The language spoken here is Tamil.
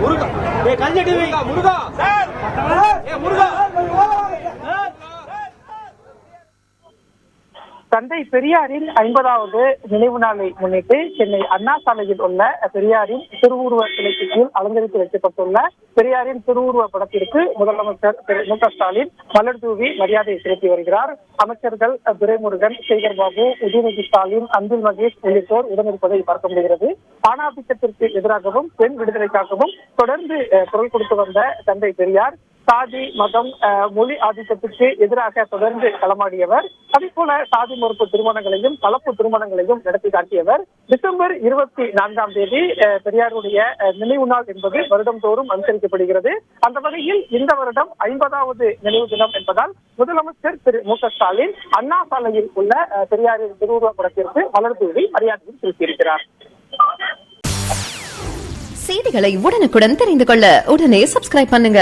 முருகா. ஏ கஞ்சடி முருகா ஏ முருகா. தந்தை பெரியாரின் ஐம்பதாவது நினைவு நாளை முன்னிட்டு சென்னை அண்ணா சாலையில் உள்ள பெரியாரின் திருவுருவ சிலைக்கு கீழ் அலங்கரித்து வைக்கப்பட்டுள்ள பெரியாரின் திருவுருவ படத்திற்கு முதலமைச்சர் திரு மு க ஸ்டாலின் மலர் தூவி மரியாதை செலுத்தி வருகிறார். அமைச்சர்கள் துரைமுருகன் சேகர் பாபு உதயநிதி ஸ்டாலின் அன்பில் மகேஷ் உள்ளிட்டோர் உடனிருப்பதை பார்க்க முடிகிறது. ஆணாதிக்கத்திற்கு எதிராகவும் பெண் விடுதலைக்காகவும் தொடர்ந்து குரல் கொடுத்து வந்த தந்தை பெரியார் சாதி மதம் மொழி ஆதிக்கத்திற்கு எதிராக தொடர்ந்து களமாடியவர். அதே போல சாதி மறுப்பு திருமணங்களையும் கலப்பு திருமணங்களையும் நடத்தி காட்டியவர். டிசம்பர் இருபத்தி நான்காம் தேதி பெரியாருடைய நினைவு நாள் என்பது வருடம் தோறும் அனுசரிக்கப்படுகிறது. அந்த வகையில் இந்த வருடம் ஐம்பதாவது நினைவு தினம் என்பதால் முதலமைச்சர் திரு மு க ஸ்டாலின் அண்ணா சாலையில் உள்ள பெரியாரின் திருவுருவ படத்திற்கு மலர் தூவி மரியாதையும் செலுத்தியிருக்கிறார். செய்திகளை உடனுக்குடன் தெரிந்து கொள்ள உடனே சப்ஸ்கிரைப் பண்ணுங்க.